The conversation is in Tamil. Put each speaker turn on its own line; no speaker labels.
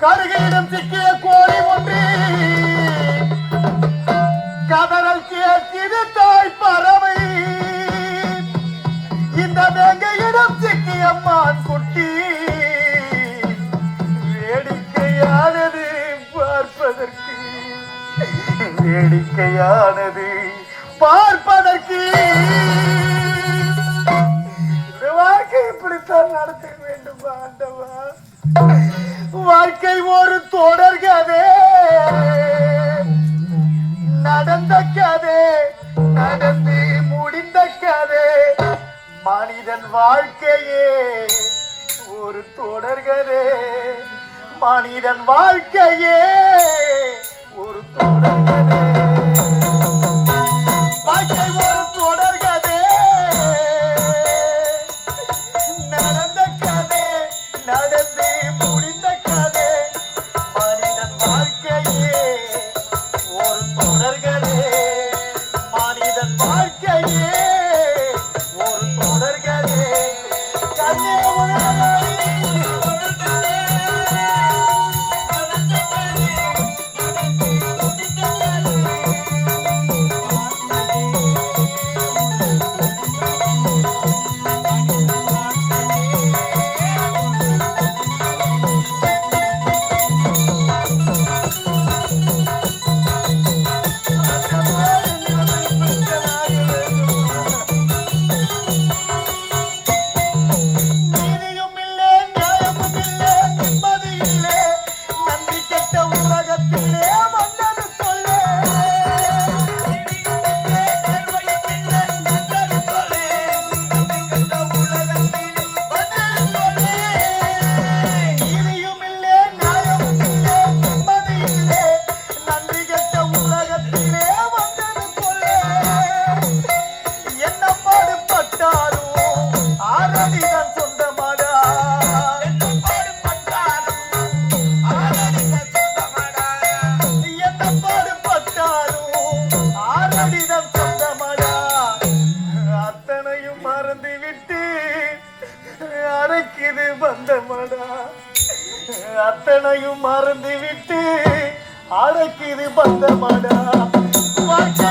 கருகையிடம் சிக்கிய கோழி ஒன்று. கதறல் கேட்கிது தாய் பறவை. இந்த வேங்கையிடம் சிக்கிய மான் குட்டி. வேடிக்கையானது பார்ப்பதற்கு. வேடிக்கையானது நடந்த கதை நடந்து முடிந்த கதை மனிதன் வாழ்க்கையே ஒரு தொடர்கதே. மனிதன் வாழ்க்கையே ஒரு தொடர்கதே. வாழ்க்கை ஒரு தொடர்கதே. நடந்த கதை நடந்து மறந்து விட்டு அரைக்குது பந்தமாடா அத்தனையும் மறந்து விட்டு அரைக்குது பந்தமாடா வாழ்க்கை